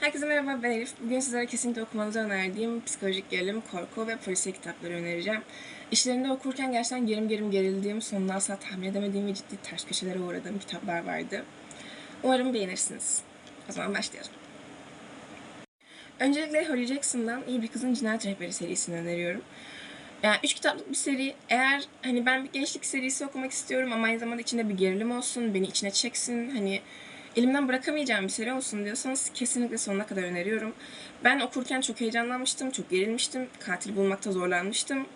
Herkese merhaba ben Elif. Bugün sizlere kesinlikle okumanızı önerdiğim psikolojik gerilim, korku ve polisiye kitapları önereceğim. İşlerinde okurken gerçekten gerim gerim gerildiğim, sonunda asla tahmin edemediğim ve ciddi ters köşelere uğradığım kitaplar vardı. Umarım beğenirsiniz. O zaman başlayalım. Öncelikle Holly Jackson'dan İyi Bir Kızın Cinayet Rehberi serisini öneriyorum. Yani üç kitaplık bir seri. Eğer hani ben bir gençlik serisi okumak istiyorum ama aynı zamanda içinde bir gerilim olsun, beni içine çeksin, hani elimden bırakamayacağım bir seri olsun diyorsanız kesinlikle sonuna kadar öneriyorum. Ben okurken çok heyecanlanmıştım, çok gerilmiştim, katil bulmakta zorlanmıştım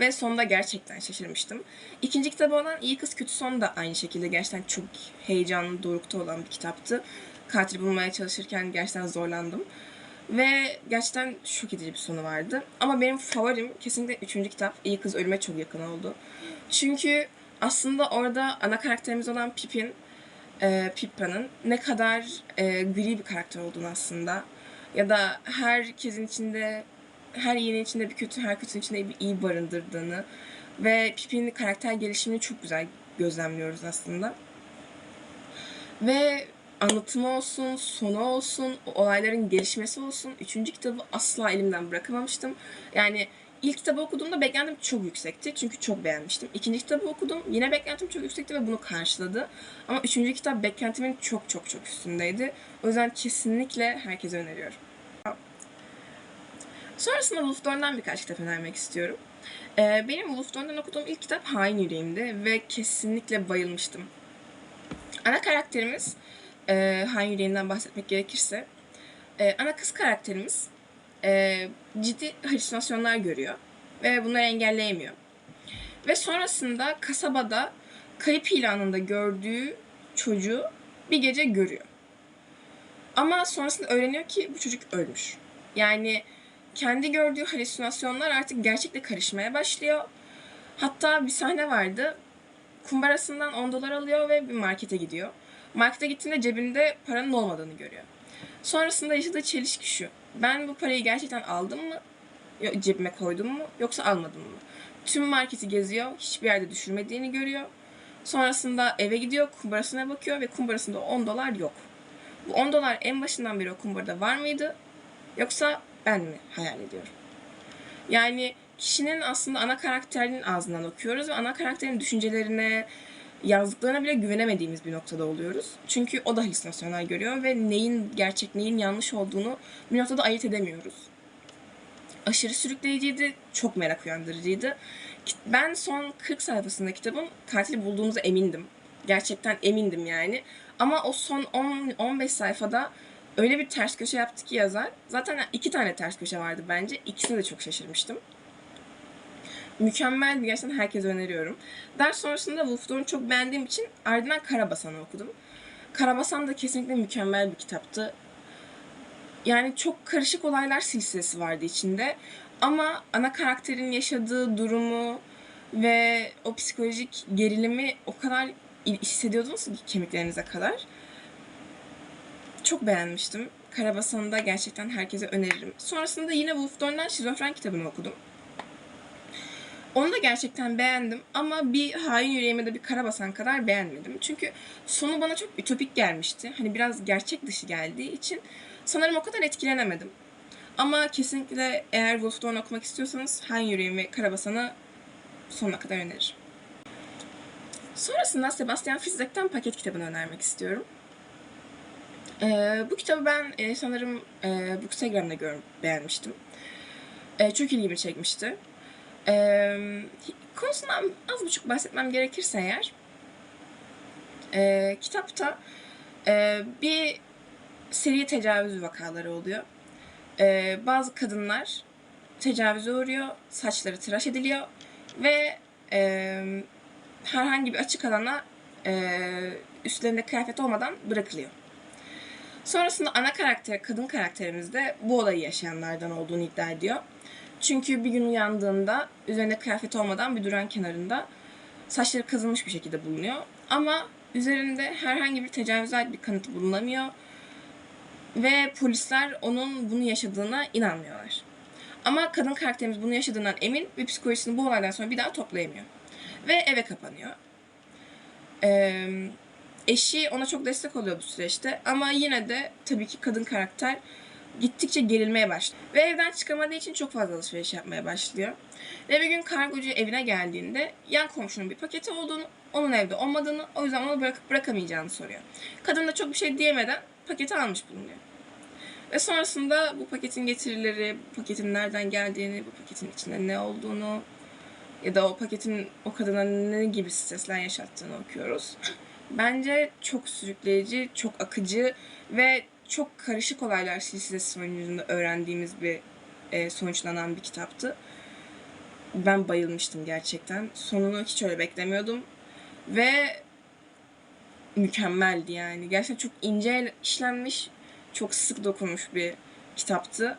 ve sonunda gerçekten şaşırmıştım. İkinci kitabı olan İyi Kız Kötü Son da aynı şekilde gerçekten çok heyecanlı, dorukta olan bir kitaptı. Katil bulmaya çalışırken gerçekten zorlandım. Ve gerçekten şok edici bir sonu vardı. Ama benim favorim kesinlikle üçüncü kitap. İyi Kız Ölüme çok yakın oldu. Çünkü aslında orada ana karakterimiz olan Pippin, e, Pippa'nın ne kadar e, gri bir karakter olduğunu aslında ya da herkesin içinde her iyinin içinde bir kötü, her kötünün içinde bir iyi barındırdığını ve Pippin'in karakter gelişimini çok güzel gözlemliyoruz aslında. Ve anlatımı olsun, sonu olsun, olayların gelişmesi olsun. Üçüncü kitabı asla elimden bırakamamıştım. Yani ilk kitabı okuduğumda beklentim çok yüksekti. Çünkü çok beğenmiştim. İkinci kitabı okudum. Yine beklentim çok yüksekti ve bunu karşıladı. Ama üçüncü kitap beklentimin çok çok çok üstündeydi. O yüzden kesinlikle herkese öneriyorum. Sonrasında Wolf Dawn'dan birkaç kitap önermek istiyorum. Ee, benim Wolf Dawn'dan okuduğum ilk kitap Hain Yüreğim'di ve kesinlikle bayılmıştım. Ana karakterimiz e, Han Yüreği'nden bahsetmek gerekirse e, ana kız karakterimiz e, ciddi halüsinasyonlar görüyor ve bunları engelleyemiyor. Ve sonrasında kasabada kayıp ilanında gördüğü çocuğu bir gece görüyor. Ama sonrasında öğreniyor ki bu çocuk ölmüş. Yani kendi gördüğü halüsinasyonlar artık gerçekle karışmaya başlıyor. Hatta bir sahne vardı. Kumbarasından 10 dolar alıyor ve bir markete gidiyor. Markete gittiğinde cebinde paranın olmadığını görüyor. Sonrasında yaşadığı çelişki şu. Ben bu parayı gerçekten aldım mı? Cebime koydum mu? Yoksa almadım mı? Tüm marketi geziyor. Hiçbir yerde düşürmediğini görüyor. Sonrasında eve gidiyor. Kumbarasına bakıyor ve kumbarasında 10 dolar yok. Bu 10 dolar en başından beri o kumbarada var mıydı? Yoksa ben mi hayal ediyorum? Yani kişinin aslında ana karakterinin ağzından okuyoruz ve ana karakterin düşüncelerine, yazdıklarına bile güvenemediğimiz bir noktada oluyoruz. Çünkü o da halüsinasyonlar görüyor ve neyin gerçek, neyin yanlış olduğunu bir noktada ayırt edemiyoruz. Aşırı sürükleyiciydi, çok merak uyandırıcıydı. Ben son 40 sayfasında kitabın katili bulduğumuza emindim. Gerçekten emindim yani. Ama o son 10 15 sayfada öyle bir ters köşe yaptı ki yazar. Zaten iki tane ters köşe vardı bence. İkisine de çok şaşırmıştım mükemmel bir gerçekten herkese öneriyorum. Ders sonrasında Wolf Dawn'u çok beğendiğim için ardından Karabasan'ı okudum. Karabasan da kesinlikle mükemmel bir kitaptı. Yani çok karışık olaylar silsilesi vardı içinde. Ama ana karakterin yaşadığı durumu ve o psikolojik gerilimi o kadar hissediyordunuz ki kemiklerinize kadar. Çok beğenmiştim. Karabasan'ı da gerçekten herkese öneririm. Sonrasında yine Wolf Dawn'dan Şizofren kitabını okudum. Onu da gerçekten beğendim ama bir hain yüreğime de bir karabasan kadar beğenmedim. Çünkü sonu bana çok ütopik gelmişti. Hani biraz gerçek dışı geldiği için sanırım o kadar etkilenemedim. Ama kesinlikle eğer Wolf Dawn okumak istiyorsanız Hain Yüreğim ve Karabasan'ı sonuna kadar öneririm. Sonrasında Sebastian Fitzek'ten paket kitabını önermek istiyorum. Ee, bu kitabı ben e, sanırım e, Bookstagram'da gör, beğenmiştim. E, çok ilgimi çekmişti. Ee, konusundan az buçuk bahsetmem gerekirse eğer e, kitapta e, bir seri tecavüz vakaları oluyor. E, bazı kadınlar tecavüze uğruyor, saçları tıraş ediliyor ve e, herhangi bir açık alana e, üstlerinde kıyafet olmadan bırakılıyor. Sonrasında ana karakter, kadın karakterimiz de bu olayı yaşayanlardan olduğunu iddia ediyor. Çünkü bir gün uyandığında üzerinde kıyafet olmadan bir duran kenarında saçları kazınmış bir şekilde bulunuyor. Ama üzerinde herhangi bir tecavüze ait bir kanıt bulunamıyor. Ve polisler onun bunu yaşadığına inanmıyorlar. Ama kadın karakterimiz bunu yaşadığından emin ve psikolojisini bu olaydan sonra bir daha toplayamıyor. Ve eve kapanıyor. Ee, eşi ona çok destek oluyor bu süreçte ama yine de tabii ki kadın karakter gittikçe gerilmeye başlıyor. Ve evden çıkamadığı için çok fazla alışveriş yapmaya başlıyor. Ve bir gün kargocu evine geldiğinde yan komşunun bir paketi olduğunu, onun evde olmadığını, o yüzden onu bırakıp bırakamayacağını soruyor. Kadın da çok bir şey diyemeden paketi almış bulunuyor. Ve sonrasında bu paketin getirileri, bu paketin nereden geldiğini, bu paketin içinde ne olduğunu ya da o paketin o kadına ne gibi stresler yaşattığını okuyoruz. Bence çok sürükleyici, çok akıcı ve çok karışık olaylar silsilesi sonucunda öğrendiğimiz bir e, sonuçlanan bir kitaptı. Ben bayılmıştım gerçekten. Sonunu hiç öyle beklemiyordum. Ve mükemmeldi yani. Gerçekten çok ince işlenmiş, çok sık dokunmuş bir kitaptı.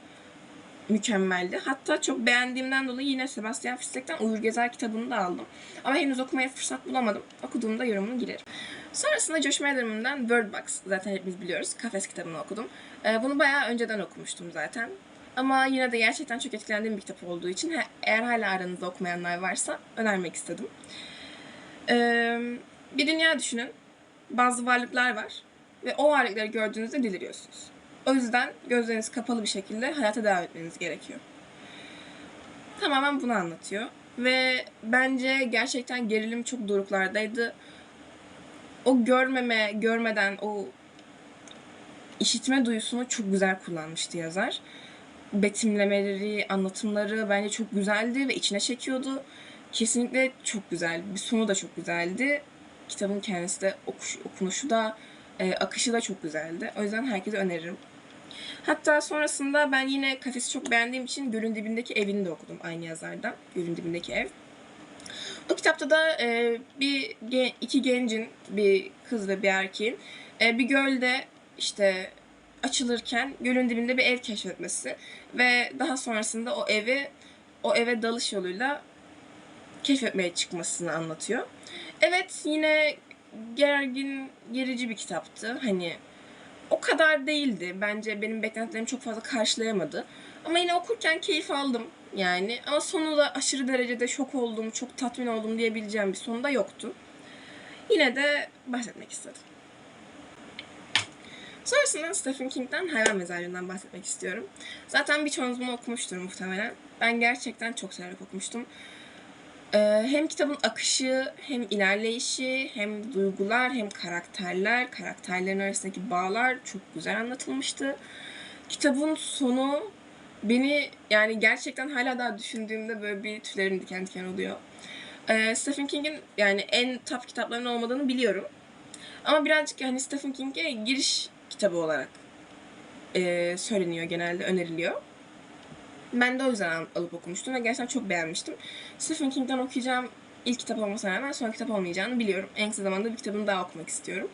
Mükemmeldi. Hatta çok beğendiğimden dolayı yine Sebastian Fitzek'ten Uyur Gezer kitabını da aldım. Ama henüz okumaya fırsat bulamadım. Okuduğumda yorumunu girerim. Sonrasında Josh Malerman'dan Word Box, zaten hepimiz biliyoruz, Kafes kitabını okudum. Ee, bunu bayağı önceden okumuştum zaten. Ama yine de gerçekten çok etkilendiğim bir kitap olduğu için eğer hala aranızda okumayanlar varsa önermek istedim. Ee, bir dünya düşünün. Bazı varlıklar var ve o varlıkları gördüğünüzde deliriyorsunuz. O yüzden gözleriniz kapalı bir şekilde hayata devam etmeniz gerekiyor. Tamamen bunu anlatıyor. Ve bence gerçekten gerilim çok doruklardaydı. O görmeme, görmeden o işitme duyusunu çok güzel kullanmıştı yazar. Betimlemeleri, anlatımları bence çok güzeldi ve içine çekiyordu. Kesinlikle çok güzel. Bir sonu da çok güzeldi. Kitabın kendisi de okuş, okunuşu da e, akışı da çok güzeldi. O yüzden herkese öneririm. Hatta sonrasında ben yine kafesi çok beğendiğim için Gölün Dibindeki Evini de okudum aynı yazardan. Gölün Dibindeki Ev. O kitapta da e, bir iki gencin, bir kız ve bir erkeğin e, bir gölde işte açılırken gölün dibinde bir ev keşfetmesi ve daha sonrasında o evi o eve dalış yoluyla keşfetmeye çıkmasını anlatıyor. Evet yine gergin, gerici bir kitaptı. Hani o kadar değildi. Bence benim beklentilerimi çok fazla karşılayamadı. Ama yine okurken keyif aldım yani. Ama sonu da aşırı derecede şok oldum, çok tatmin oldum diyebileceğim bir sonu da yoktu. Yine de bahsetmek istedim. Sonrasında Stephen King'den Hayvan Mezarlığı'ndan bahsetmek istiyorum. Zaten birçoğunuz bunu okumuştur muhtemelen. Ben gerçekten çok severek okumuştum. Ee, hem kitabın akışı, hem ilerleyişi, hem duygular, hem karakterler, karakterlerin arasındaki bağlar çok güzel anlatılmıştı. Kitabın sonu beni yani gerçekten hala daha düşündüğümde böyle bir tüylerim diken diken oluyor. Ee, Stephen King'in yani en top kitaplarının olmadığını biliyorum. Ama birazcık yani Stephen King'e giriş kitabı olarak e, söyleniyor genelde, öneriliyor. Ben de o yüzden al- alıp okumuştum ve gerçekten çok beğenmiştim. Stephen King'den okuyacağım ilk kitap olmasına rağmen son kitap olmayacağını biliyorum. En kısa zamanda bir kitabını daha okumak istiyorum.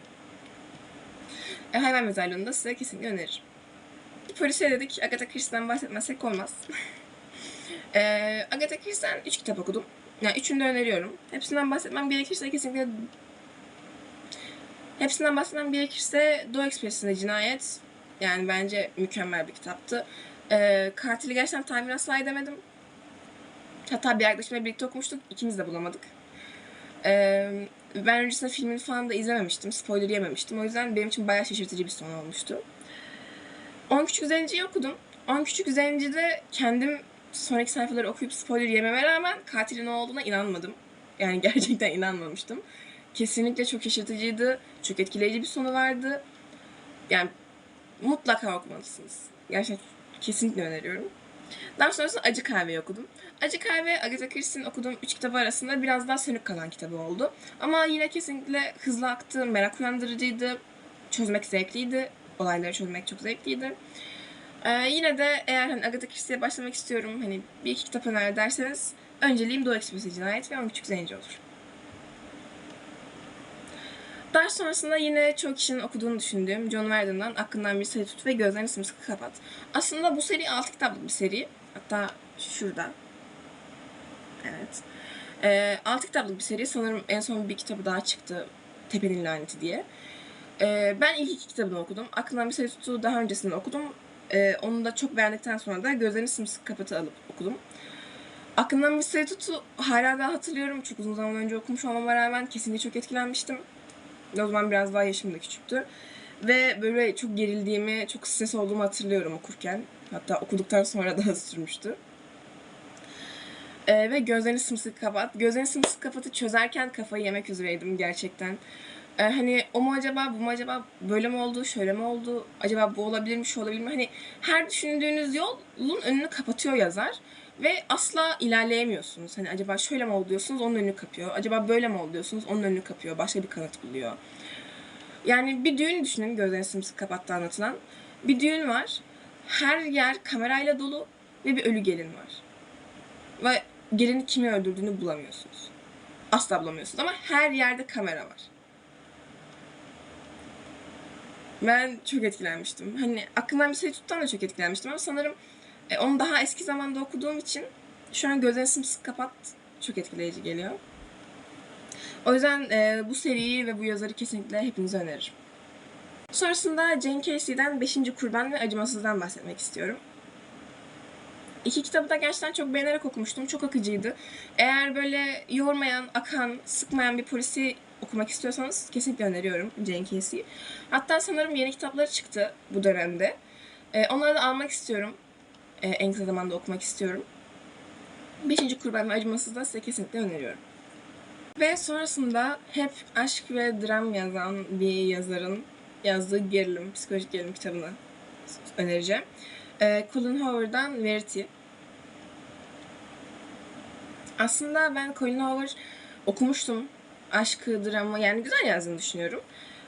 E, Hayvan Mezarlığı'nı da size kesinlikle öneririm. Polise dedik, Agatha Christie'den bahsetmezsek olmaz. e, Agatha Christie'den 3 kitap okudum. Yani üçünü de öneriyorum. Hepsinden bahsetmem gerekirse kesinlikle Hepsinden bahsetmem gerekirse Doğu Ekspresi'nde Cinayet yani bence mükemmel bir kitaptı. Ee, katili gerçekten tahmin asla edemedim. Hatta bir arkadaşımla birlikte okumuştuk. İkimiz de bulamadık. Ee, ben öncesinde filmini falan da izlememiştim. Spoiler yememiştim. O yüzden benim için bayağı şaşırtıcı bir son olmuştu. 10 Küçük Zenci'yi okudum. 10 Küçük Zenci'de kendim sonraki sayfaları okuyup spoiler yememe rağmen katilin o olduğuna inanmadım. Yani gerçekten inanmamıştım. Kesinlikle çok şaşırtıcıydı. Çok etkileyici bir sonu vardı. Yani mutlaka okumalısınız. Gerçekten kesinlikle öneriyorum. Daha sonrasında Acı Kahve'yi okudum. Acı Kahve, Agatha Christie'nin okuduğum üç kitabı arasında biraz daha sönük kalan kitabı oldu. Ama yine kesinlikle hızlı aktı, merak uyandırıcıydı, çözmek zevkliydi. Olayları çözmek çok zevkliydi. Ee, yine de eğer hani Agatha Christie'ye başlamak istiyorum, hani bir iki kitap öner derseniz önceliğim Doğu Ekspresi Cinayet ve On Küçük Zenci olur. Daha sonrasında yine çok kişinin okuduğunu düşündüğüm John Verdon'dan Aklından Bir Sayı Tut ve Gözlerini Sımsıkı Kapat. Aslında bu seri 6 kitaplık bir seri. Hatta şurada. Evet. Ee, 6 kitaplık bir seri. Sanırım en son bir kitabı daha çıktı. Tepenin Laneti diye. Ee, ben ilk iki kitabını okudum. Bir Sayı Tut'u daha öncesinde okudum. Ee, onu da çok beğendikten sonra da Gözlerini Sımsıkı Kapat'ı alıp okudum. Aklımdan sayı tutu hala daha hatırlıyorum. Çok uzun zaman önce okumuş olmama rağmen kesinlikle çok etkilenmiştim. O zaman biraz daha yaşım da küçüktü. Ve böyle çok gerildiğimi, çok stres olduğumu hatırlıyorum okurken. Hatta okuduktan sonra daha sürmüştü. Ee, ve gözlerini sımsıkı kapat. Gözlerini sımsıkı kapatıp çözerken kafayı yemek üzereydim gerçekten. Ee, hani o mu acaba, bu mu acaba, böyle mi oldu, şöyle mi oldu, acaba bu olabilir mi, şu olabilir mi? Hani her düşündüğünüz yolun önünü kapatıyor yazar. Ve asla ilerleyemiyorsunuz. Hani acaba şöyle mi oldu diyorsunuz, onun önünü kapıyor. Acaba böyle mi oldu diyorsunuz, onun önünü kapıyor. Başka bir kanıt buluyor. Yani bir düğün düşünün gözlerini sımsıkı kapattı anlatılan. Bir düğün var. Her yer kamerayla dolu ve bir ölü gelin var. Ve gelini kimi öldürdüğünü bulamıyorsunuz. Asla bulamıyorsunuz ama her yerde kamera var. Ben çok etkilenmiştim. Hani aklımdan bir şey tuttan da çok etkilenmiştim ama sanırım e, onu daha eski zamanda okuduğum için şu an gözlerini sımsıkı kapat çok etkileyici geliyor. O yüzden e, bu seriyi ve bu yazarı kesinlikle hepinize öneririm. Sonrasında Jane Casey'den 5. Kurban ve Acımasız'dan bahsetmek istiyorum. İki kitabı da gerçekten çok beğenerek okumuştum. Çok akıcıydı. Eğer böyle yormayan, akan, sıkmayan bir polisi okumak istiyorsanız kesinlikle öneriyorum Casey. Hatta sanırım yeni kitapları çıktı bu dönemde. E, onları da almak istiyorum. E, en kısa zamanda okumak istiyorum. Beşinci Kurban ve Acımasız da size kesinlikle öneriyorum. Ve sonrasında hep aşk ve dram yazan bir yazarın yazdığı gerilim, psikolojik gerilim kitabını önereceğim. Ee, Colin Hoover'dan Verity. Aslında ben Colin Hoover okumuştum. Aşkı, dramı yani güzel yazdığını düşünüyorum.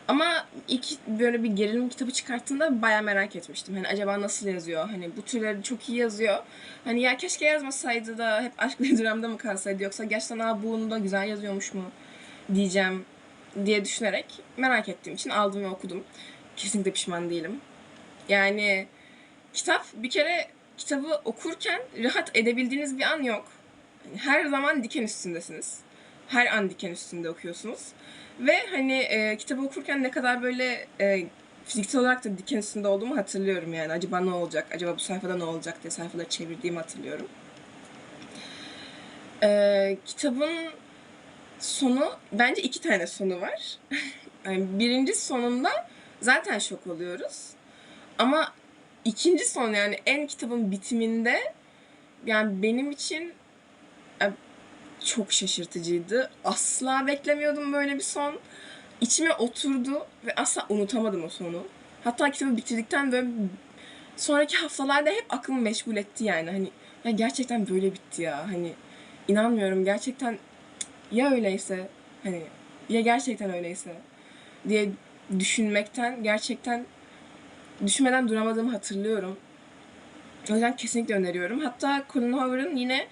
Ama ilk böyle bir gerilim kitabı çıkarttığında bayağı merak etmiştim. Hani acaba nasıl yazıyor? Hani bu türleri çok iyi yazıyor. Hani ya keşke yazmasaydı da hep aşk ve dramda mı kalsaydı yoksa gerçekten Aa, bunu da güzel yazıyormuş mu diyeceğim diye düşünerek merak ettiğim için aldım ve okudum. Kesinlikle pişman değilim. Yani kitap bir kere kitabı okurken rahat edebildiğiniz bir an yok. Her zaman diken üstündesiniz. Her an diken üstünde okuyorsunuz. Ve hani e, kitabı okurken ne kadar böyle e, fiziksel olarak da diken üstünde olduğumu hatırlıyorum yani. Acaba ne olacak, acaba bu sayfada ne olacak diye sayfaları çevirdiğimi hatırlıyorum. E, kitabın sonu, bence iki tane sonu var. yani birinci sonunda zaten şok oluyoruz. Ama ikinci son yani en kitabın bitiminde yani benim için çok şaşırtıcıydı. Asla beklemiyordum böyle bir son. İçime oturdu ve asla unutamadım o sonu. Hatta kitabı bitirdikten böyle sonraki haftalarda hep aklımı meşgul etti yani. Hani ya gerçekten böyle bitti ya. Hani inanmıyorum gerçekten ya öyleyse hani ya gerçekten öyleyse diye düşünmekten gerçekten düşünmeden duramadığımı hatırlıyorum. O yüzden kesinlikle öneriyorum. Hatta Colin Hoover'ın yine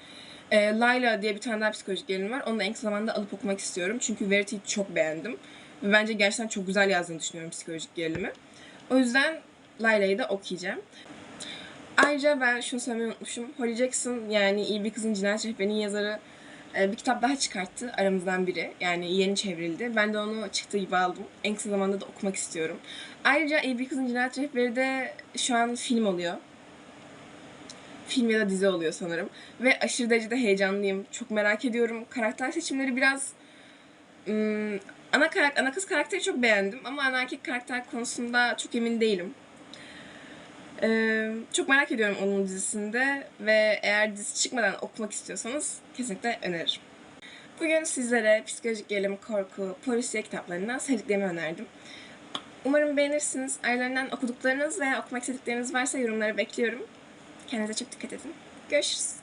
e, Layla diye bir tane daha psikolojik gerilim var. Onu da en kısa zamanda alıp okumak istiyorum. Çünkü Verity'yi çok beğendim. Ve bence gerçekten çok güzel yazdığını düşünüyorum psikolojik gerilimi. O yüzden Layla'yı da okuyacağım. Ayrıca ben şunu söylemeyi unutmuşum. Holly Jackson yani İyi Bir Kızın Cinayet Rehberi'nin yazarı e, bir kitap daha çıkarttı aramızdan biri. Yani yeni çevrildi. Ben de onu çıktığı gibi aldım. En kısa zamanda da okumak istiyorum. Ayrıca İyi Bir Kızın Cinayet Rehberi de şu an film oluyor. Film ya da dizi oluyor sanırım. Ve aşırı derecede heyecanlıyım. Çok merak ediyorum. Karakter seçimleri biraz... ım, ana, karak ana kız karakteri çok beğendim ama ana erkek karakter konusunda çok emin değilim. Ee, çok merak ediyorum onun dizisinde ve eğer dizi çıkmadan okumak istiyorsanız kesinlikle öneririm. Bugün sizlere psikolojik gerilim, korku, polisiye kitaplarından sevdiklerimi önerdim. Umarım beğenirsiniz. Aralarından okuduklarınız veya okumak istedikleriniz varsa yorumlara bekliyorum. Kendinize çok dikkat edin. Görüşürüz.